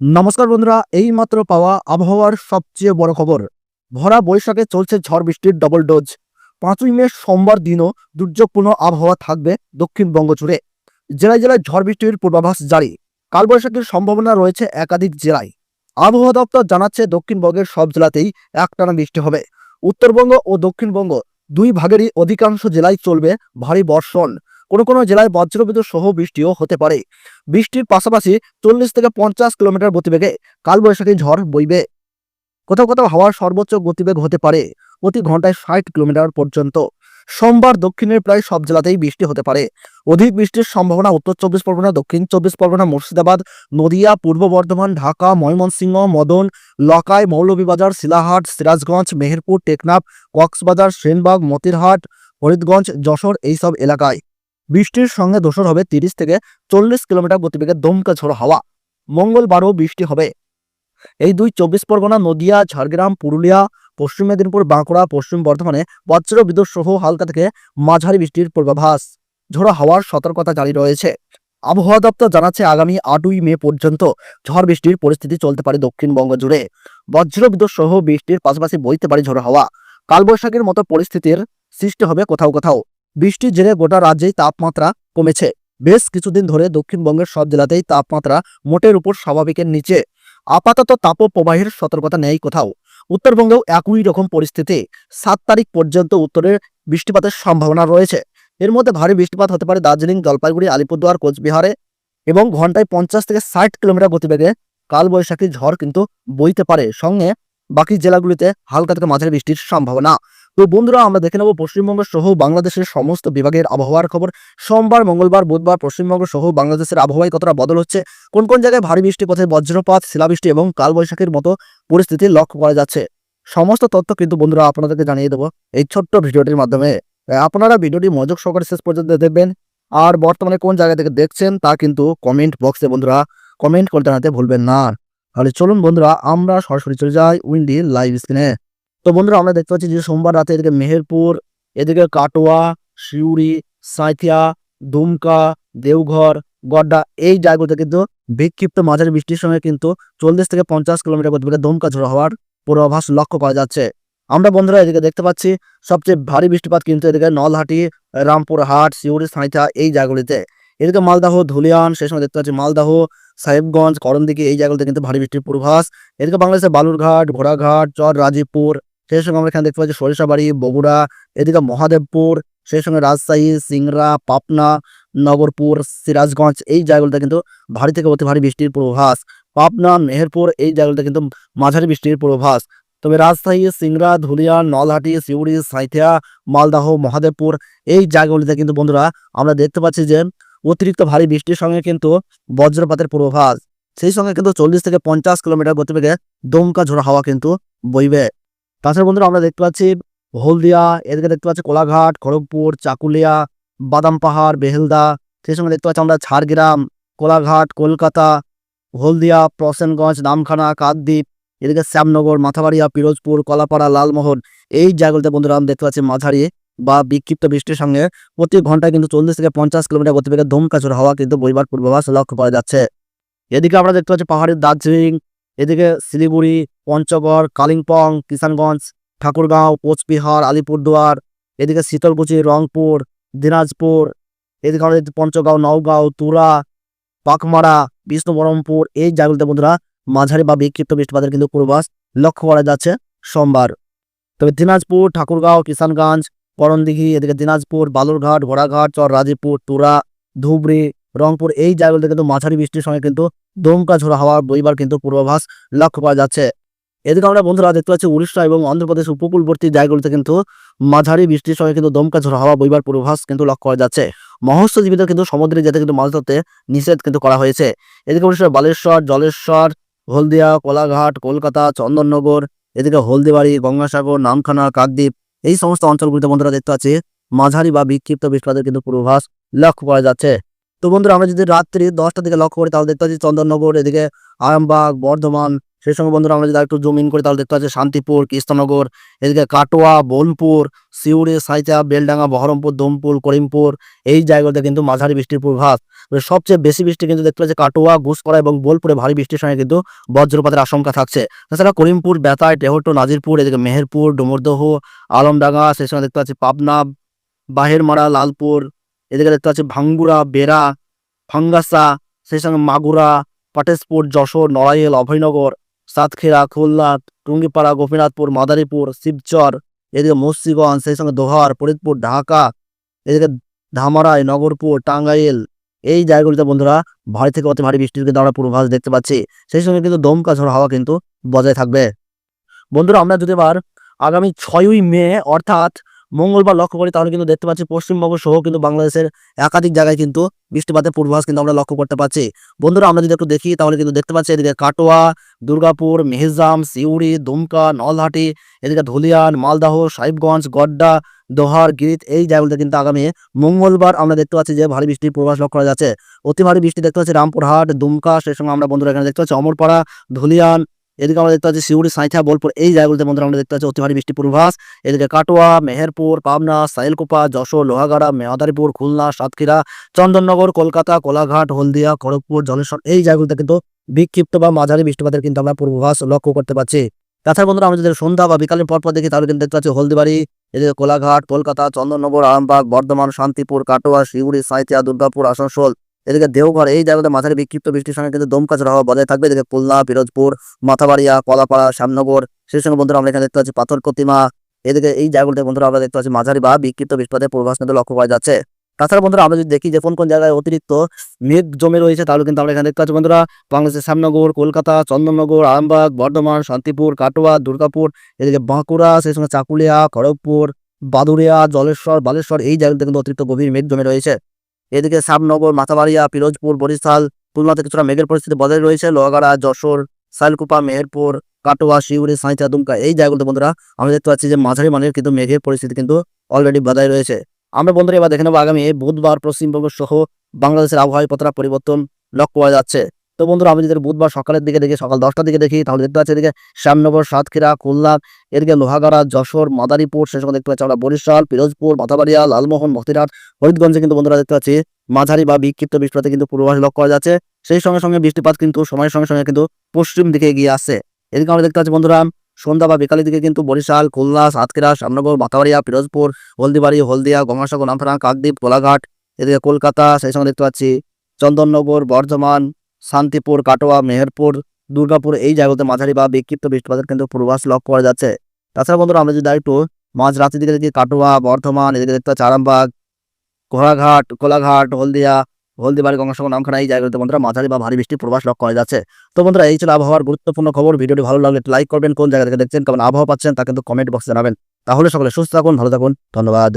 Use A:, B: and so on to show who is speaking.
A: নমস্কার বন্ধুরা এই মাত্র পাওয়া আবহাওয়ার সবচেয়ে বড় খবর। ভরা বৈশাখে চলছে ঝড় বৃষ্টির ডবল ডোজ পাঁচই মে সোমবার দিনও দুর্যোগপূর্ণ আবহাওয়া থাকবে দক্ষিণবঙ্গ জুড়ে জেলায় জেলায় ঝড় বৃষ্টির পূর্বাভাস জারি। কালবৈশাখীর সম্ভাবনা রয়েছে একাধিক জেলায়। আবহাওয়া দপ্তর জানাচ্ছে, দক্ষিণবঙ্গের সব জেলাতেই একটানা বৃষ্টি হবে। উত্তরবঙ্গ ও দক্ষিণবঙ্গ দুই ভাগেরই অধিকাংশ জেলায় চলবে ভারী বর্ষণ। কোনো কোনো জেলায় বজ্রবিদ্যুৎ সহ বৃষ্টিও হতে পারে। বৃষ্টির পাশাপাশি চল্লিশ থেকে পঞ্চাশ কিলোমিটার গতিবেগে কালবৈশাখী ঝড় বইবে। কোথাও কোথাও হাওয়ার সর্বোচ্চ গতিবেগ হতে পারে, প্রতি ঘন্টায় ষাট কিলোমিটার পর্যন্ত। সোমবার দক্ষিণের প্রায় সব জেলাতেই বৃষ্টি হতে পারে। অধিক বৃষ্টির সম্ভাবনা উত্তর চব্বিশ পরগনা, দক্ষিণ চব্বিশ পরগনা, মুর্শিদাবাদ, নদিয়া, পূর্ব বর্ধমান, ঢাকা, ময়মনসিংহ, মদন, লকাই, মৌলভীবাজার, শিলাহাট, সিরাজগঞ্জ, মেহেরপুর, টেকনাফ, কক্সবাজার, সেনবাগ, মতিরহাট, ফরিদগঞ্জ, যশোর এইসব এলাকায়। বৃষ্টির সঙ্গে দোসর হবে তিরিশ থেকে চল্লিশ কিলোমিটার গতিবেগে দমকা ঝোড়ো হাওয়া। মঙ্গলবারও বৃষ্টি হবে। এই দুই চব্বিশ পরগনা, নদিয়া, ঝাড়গ্রাম, পুরুলিয়া, পশ্চিম মেদিনীপুর, বাঁকুড়া, পশ্চিম বর্ধমানে বজ্র বিদ্যুৎ সহ হালকা থেকে মাঝারি বৃষ্টির পূর্বাভাস। ঝোড়ো হাওয়ার সতর্কতা জারি রয়েছে। আবহাওয়া দপ্তর জানাচ্ছে আগামী আটই মে পর্যন্ত ঝড় বৃষ্টির পরিস্থিতি চলতে পারে দক্ষিণবঙ্গ জুড়ে। বজ্র বিদ্যুৎ সহ বৃষ্টির পাশাপাশি বইতে পারে ঝোড়ো হাওয়া। কালবৈশাখীর মতো পরিস্থিতির সৃষ্টি হবে কোথাও কোথাও। বৃষ্টির জেরে গোটা রাজ্যেই তাপমাত্রা কমেছে। বেশ কিছুদিন ধরে দক্ষিণবঙ্গের সব জেলাতেই তাপমাত্রা মোটের উপর স্বাভাবিকের নিচে। আপাতত তাপ প্রবাহের সতর্কতা নেই কোথাও। উত্তরবঙ্গেও একই রকম পরিস্থিতি। সাত তারিখ পর্যন্ত উত্তরের বৃষ্টিপাতের সম্ভাবনা রয়েছে। এর মধ্যে ভারী বৃষ্টিপাত হতে পারে দার্জিলিং, জলপাইগুড়ি, আলিপুরদুয়ার, কোচবিহারে এবং ঘন্টায় পঞ্চাশ থেকে ষাট কিলোমিটার গতিবেগে কালবৈশাখী ঝড় কিন্তু বইতে পারে। সঙ্গে বাকি জেলাগুলিতে হালকা থেকে মাঝারি বৃষ্টির সম্ভাবনা। তো বন্ধুরা, আমরা দেখে নেব পশ্চিমবঙ্গ সহ বাংলাদেশের সমস্ত বিভাগের আবহাওয়ার খবর। সোমবার, মঙ্গলবার, বুধবার পশ্চিমবঙ্গ সহ বাংলাদেশের আবহাওয়ায় কতটা বদল হচ্ছে, কোন কোন জায়গায় ভারী বৃষ্টি পথে বজ্রপাত, শিলাবৃষ্টি এবং কালবৈশাখীর মতো পরিস্থিতি লক্ষ্য করা যাচ্ছে। সমস্ত তথ্য কিন্তু বন্ধুরা আপনাদেরকে জানিয়ে দেবো এই ছোট্ট ভিডিওটির মাধ্যমে। আপনারা ভিডিওটি মনোযোগ সহকারে শেষ পর্যন্ত দেখবেন। আর বর্তমানে কোন জায়গা থেকে দেখছেন তা কিন্তু কমেন্ট বক্সে বন্ধুরা কমেন্ট করে জানাতে ভুলবেন না। তাহলে চলুন বন্ধুরা, আমরা সরাসরি চলে যাই উইন্ডি লাইভ স্ক্রিনে তো বন্ধুরা, আমরা দেখতে পাচ্ছি যে সোমবার রাতে এদিকে মেহেরপুর, এদিকে কাটোয়া শিউড়ি সাঁথিয়া, দুমকা, দেওঘর, গড্ডা এই জায়গাগুলোতে কিন্তু বিক্ষিপ্ত মাঝারি বৃষ্টির সময় কিন্তু চল্লিশ থেকে পঞ্চাশ কিলোমিটার গতিবেগে দমকা ঝোড়ো হওয়ার পূর্বাভাস লক্ষ্য করা যাচ্ছে। আমরা বন্ধুরা এদিকে দেখতে পাচ্ছি সবচেয়ে ভারী বৃষ্টিপাত কিন্তু এদিকে নলহাটি রামপুরহাট শিউড়ি সাঁথিয়া এই জায়গাগুলিতে। এদিকে মালদাহ, ধুলিয়ান সেই সময় দেখতে পাচ্ছি মালদাহ, সাহেবগঞ্জ, করণদিঘি এই জায়গাগুলিতে কিন্তু ভারী বৃষ্টির পূর্বাভাস। এদিকে বাংলাদেশের বালুরঘাট, ঘোড়াঘাট, চর, রাজীবপুর সেই সঙ্গে আমরা এখানে দেখতে পাচ্ছি সরিষাবাড়ি, বগুড়া, এদিকে মহাদেবপুর, সেই সঙ্গে রাজশাহী, সিংড়া, পাবনা, নগরপুর, সিরাজগঞ্জ, এই জায়গাগুলোতে কিন্তু ভারী থেকে অতি ভারী বৃষ্টির পূর্বাভাস। পাবনা, মেহেরপুর, এই জায়গাগুলোতে কিন্তু মাঝারি বৃষ্টির পূর্বাভাস। তবে রাজশাহী, সিংড়া, ধুলিয়া, নলহাটি, সিউড়ি সাঁথিয়া মালদাহ, মহাদেবপুর, এই জায়গাগুলিতে কিন্তু বন্ধুরা আমরা দেখতে পাচ্ছি যে অতিরিক্ত ভারী বৃষ্টির সঙ্গে কিন্তু বজ্রপাতের পূর্বাভাস। সেই সঙ্গে কিন্তু চল্লিশ থেকে পঞ্চাশ কিলোমিটার গতিবেগে দমকা ঝোড়া হাওয়া কিন্তু বইবে। তাছাড়া বন্ধুরা আমরা দেখতে পাচ্ছি হলদিয়া, এদিকে দেখতে পাচ্ছি কোলাঘাট, খড়গপুর, চাকুলিয়া, বাদাম পাহাড়, বেহেলদা, সেই সঙ্গে দেখতে পাচ্ছি আমরা ঝাড়গ্রাম, কোলাঘাট, কলকাতা, হলদিয়া, প্রসেনগঞ্জ, নামখানা, কাকদ্বীপ, এদিকে শ্যামনগর, মাথাবাড়িয়া, পিরোজপুর, কলাপাড়া, লালমোহন। এই জায়গাগুলোতে বন্ধুরা আমরা দেখতে পাচ্ছি মাঝারি বা বিক্ষিপ্ত বৃষ্টির সঙ্গে প্রতি ঘন্টায় কিন্তু চল্লিশ থেকে পঞ্চাশ কিলোমিটার গতিবেগে ঝোড়ো হাওয়া কিন্তু বইবার পূর্বাভাস লক্ষ্য করা যাচ্ছে। এদিকে আমরা দেখতে পাচ্ছি পাহাড়ের দার্জিলিং এদিকে শিলিগুড়ি, পঞ্চগড়, কালিম্পং, কিষানগঞ্জ, ঠাকুরগাঁও, কোচবিহার, আলিপুরদুয়ার, এদিকে শীতলকুচি, রংপুর, দিনাজপুর, এদিকে আমরা দেখছি পঞ্চগাঁও, নওগাঁও, তুরা পাকমারা বিষ্ণুবরমপুর, এই জায়গাগুলোতে বন্ধুরা মাঝারি বা বিক্ষিপ্ত বৃষ্টিপাতের কিন্তু পূর্বাস লক্ষ্য করা যাচ্ছে সোমবার। তবে দিনাজপুর, ঠাকুরগাঁও, কিষানগঞ্জ, করণদিঘি, এদিকে দিনাজপুর, বালুরঘাট, ঘোড়াঘাট চর রাজীবপুর তুরা, ধুবড়ি রংপুর এই জায়গাগুলোতে কিন্তু মাঝারি বৃষ্টির সঙ্গে কিন্তু দমকা ঝোড়া হাওয়ার বইবার কিন্তু পূর্বাভাস লক্ষ্য করা যাচ্ছে। এদিকে আমরা বন্ধুরা দেখতে পাচ্ছি উড়িষ্যা এবং অন্ধ্রপ্রদেশ উপকূলবর্তী জায়গাগুলোতে কিন্তু মাঝারি বৃষ্টির সঙ্গে কিন্তু দমকা ঝোড়া হাওয়া বইবার পূর্বাভাস কিন্তু লক্ষ্য করা যাচ্ছে। মৎস্যজীবীদের কিন্তু সমুদ্রে যেতে কিন্তু মাছ ধরতে নিষেধ কিন্তু করা হয়েছে। এদিকে উড়িষ্যার বালেশ্বর, জলেশ্বর, হলদিয়া, কোলাঘাট, কলকাতা, চন্দননগর, এদিকে হলদিবাড়ি, গঙ্গাসাগর, নামখানা, কাকদ্বীপ এই সমস্ত অঞ্চলগুলিতে বন্ধুরা দেখতে পাচ্ছি মাঝারি বা বিক্ষিপ্ত বৃষ্টিপাতের কিন্তু পূর্বাভাস লক্ষ্য করা যাচ্ছে। তো বন্ধুরা, আমরা যদি রাত্রি দশটার দিকে লক্ষ্য করি, তাহলে দেখতে পাচ্ছি চন্দননগর, এদিকে আরামবাগ, বর্ধমান, সেই সঙ্গে বন্ধুরা আমরা যদি একটু জুম ইন করি, তাহলে দেখতে পাচ্ছি শান্তিপুর, কৃষ্ণনগর, এদিকে কাটোয়া, বোলপুর, সিউড়ি সাইচা বেলডাঙ্গা, বহরমপুর, দমপুর, করিমপুর, এই জায়গাতে কিন্তু মাঝারি বৃষ্টির পূর্বাভাস। সবচেয়ে বেশি বৃষ্টি কিন্তু দেখতে পাচ্ছি কাটোয়া গুসকরা এবং বোলপুরে ভারী বৃষ্টির সঙ্গে কিন্তু বজ্রপাতের আশঙ্কা থাকছে। তাছাড়া করিমপুর বেতায় টেহট্ট, নাজিরপুর, এদিকে মেহেরপুর, ডুমরদহ, আলমডাঙ্গা, সেই সঙ্গে দেখতে পাচ্ছি পাবনা, বাহেরমারা, লালপুর এদিকে দেখতে পাচ্ছি ভাঙ্গুড়া বেড়া, ফাঙ্গাসা, সেই সঙ্গে মাগুরা, পাটেশপুর, যশোর, নড়াইল, অভয়নগর, সাতক্ষীরা খুলনা টুঙ্গিপাড়া, গোপীনাথপুর, মাদারীপুর, শিবচর, এদিকে মুন্সিগঞ্জ, সেই সঙ্গে দোহার, ফরিদপুর, ঢাকা, এদিকে ধামারাই, নগরপুর, টাঙ্গাইল। এই জায়গাগুলিতে বন্ধুরা ভারী থেকে অতি ভারী বৃষ্টির কিন্তু আমরা পূর্বাভাস দেখতে পাচ্ছি। সেই সঙ্গে কিন্তু দমকা ঝড় হাওয়া কিন্তু বজায় থাকবে। বন্ধুরা আমরা যদি এবার আগামী ছয়ই মে, অর্থাৎ মঙ্গলবার লক্ষ্য করি, তাহলে কিন্তু দেখতে পাচ্ছি পশ্চিমবঙ্গ সহ কিন্তু বাংলাদেশের একাধিক জায়গায় কিন্তু বৃষ্টিপাতের পূর্বাভাস কিন্তু আমরা লক্ষ্য করতে পারছি বন্ধুরা, আমরা যদি একটু দেখি, তাহলে কিন্তু দেখতে পাচ্ছি এদিকে কাটোয়া, দুর্গাপুর মেহেজাম সিউড়ি, দুমকা, নলহাটি, এদিকে ধুলিয়ান, মালদাহ, সাহিবগঞ্জ, গড্ডা, দোহার, গিরিত, এই জায়গাগুলোতে কিন্তু আগামী মঙ্গলবার আমরা দেখতে পাচ্ছি যে ভারী বৃষ্টির পূর্বাভাস লক্ষ্য করা যাচ্ছে। অতি ভারী বৃষ্টি দেখতে পাচ্ছি রামপুরহাট, দুমকা সেই সঙ্গে আমরা বন্ধুরা এখানে দেখতে পাচ্ছি অমরপাড়া, ধুলিয়ান এদিকে আমরা দেখতে পাচ্ছি সিউড়ি সাঁইথা, বোলপুর, এই জায়গাগুলোতে বন্ধুরা আমরা দেখতে পাচ্ছি অতি ভারী বৃষ্টি পূর্বাভাস। এদিকে কাটোয়া, মেহেরপুর, পাবনা, সাইলকুপা, যশোর, লোহাগাড়া, মেহাদারীপুর, খুলনা, সাতক্ষীরা, চন্দননগর, কলকাতা, কোলাঘাট, হলদিয়া, খড়গপুর, জলেশ্বর, এই জায়গাগুলোতে কিন্তু বিক্ষিপ্ত বা মাঝারি বৃষ্টিপাতের কিন্তু আমরা পূর্বাভাস লক্ষ্য করতে পারছি তাছাড়া বন্ধুরা আমরা যদি সন্ধ্যা বা বিকালের পর পর দেখি, তাহলে কিন্তু দেখতে পাচ্ছি হলদিবাড়ি, এদিকে কোলাঘাট, কলকাতা, চন্দননগর, আরামবাগ, বর্ধমান, শান্তিপুর, কাটোয়া শিউড়ি সাঁইথিয়া, দুর্গাপুর, আসানসোল এদিকে দেওঘর, এই জায়গাতে মাঝারি বিক্ষিপ্ত বৃষ্টির সঙ্গে কিন্তু দমকা ঝড় হাওয়া বজায় থাকবে। এদিকে খুলনা, পিরোজপুর, মাথাবাড়িয়া, কলাপাড়া, শ্যামনগর, সেই সঙ্গে বন্ধুরা আমরা এখানে দেখতে পাচ্ছি পাথর প্রতিমা। এদিকে এই জায়গাগুলোতে বন্ধুরা আমরা দেখতে পাচ্ছি মাঝারি বা বিক্ষিপ্ত বৃষ্টিপাতের পূর্বাভাস কিন্তু লক্ষ্য করা যাচ্ছে। তাছাড়া বন্ধুরা আমরা যদি দেখি যে কোন কোন জায়গায় অতিরিক্ত মেঘ জমে রয়েছে, তাহলে কিন্তু আমরা এখানে দেখতে পাচ্ছি বন্ধুরা বাংলাদেশের শ্যামনগর, কলকাতা, চন্দননগর, আরামবাগ, বর্ধমান, শান্তিপুর, কাটোয়া, দুর্গাপুর, এদিকে বাঁকুড়া, সেই সঙ্গে চাকুলিয়া, খড়গপুর বাদুরিয়া জলেশ্বর, বালেশ্বর, এই জায়গাতে কিন্তু অতিরিক্ত গভীর মেঘ জমে রয়েছে। এদিকে সাবনগর মাথাবাড়িয়া, পিরোজপুর, বরিশাল, খুলনাতে কিছুটা মেঘের পরিস্থিতি বজায় রয়েছে। লোহাগাড়া, যশোর সাইলকুপা মেহেরপুর, কাটোয়া, শিউরি সাঁচা দুমকা এই জায়গাগুলোতে বন্ধুরা আমরা দেখতে পাচ্ছি যে মাঝারি মানের কিন্তু মেঘের পরিস্থিতি কিন্তু অলরেডি বজায় রয়েছে। আমরা বন্ধুরা এবার দেখে নেব আগামী বুধবার, পশ্চিমবঙ্গ সহ বাংলাদেশের আবহাওয়া কতটা পরিবর্তন লক্ষ্য করা যাচ্ছে। তো বন্ধুরা, আমি যদি বুধবার সকালের দিকে দেখি, সকাল দশটার দিকে দেখি, তাহলে দেখতে পাচ্ছি এদিকে শ্যামনগর, সাতক্ষীরা, খুলনা, এদিকে লোহাগাড়া, যশোর, মাদারীপুর সেই সঙ্গে দেখতে পাচ্ছি আমরা। বরিশাল, পিরোজপুর, মাথাবাড়িয়া, লালমোহন, মতিরাট ফরিদগঞ্জে কিন্তু বন্ধুরা দেখতে পাচ্ছি মাঝারি বা বিক্ষিপ্ত বৃষ্টিপাতে কিন্তু পূর্বাভাস লক্ষ্য করা যাচ্ছে। সেই সঙ্গে সঙ্গে বৃষ্টিপাত কিন্তু সময়ের সঙ্গে সঙ্গে কিন্তু পশ্চিম দিকে এগিয়ে আসছে। এদিকে আমরা দেখতে পাচ্ছি বন্ধুরা, সন্ধ্যা বা বিকালের দিকে কিন্তু বরিশাল, খুলনা, সাতক্ষীরা, শ্যামনগর, মাথাবাড়িয়া, পিরোজপুর, হলদিবাড়ি, হলদিয়া, গঙ্গাসাগর, নামফানা, কাকদ্বীপ, কোলাঘাট, এদিকে কলকাতা, সেই সঙ্গে দেখতে পাচ্ছি চন্দননগর, বর্ধমান শান্তিপুর, কাটোয়া, মেহেরপুর, দুর্গাপুর এই জায়গাতে মাঝারি বা বিক্ষিপ্ত বৃষ্টিপাতের কিন্তু পূর্বাভাস লক্ষ্য করা যাচ্ছে। তাছাড়া বন্ধুরা, আমরা যদি একটু মাঝ রাতের দিকে দেখি, কাটোয়া, বর্ধমান, এদিকে দেখতে পাচ্ছি আরামবাগ, ঘোড়াঘাট, কোলাঘাট, হলদিয়া, হলদিবাড়ি, গঙ্গাসাগর, নামখানা এই জায়গাতে বন্ধুরা মাঝারি বা ভারী বৃষ্টির প্রবাস লক্ষ্য করা যাচ্ছে। তো বন্ধুরা, এই ছিল আবহাওয়ার গুরুত্বপূর্ণ খবর। ভিডিওটি ভালো লাগলে লাইক করবেন, কোন জায়গা থেকে দেখছেন, কেমন আবহাওয়া পাচ্ছেন, তা কিন্তু কমেন্ট বক্সে জানাবেন। তাহলে সকলে সুস্থ থাকুন, ভালো থাকুন, ধন্যবাদ।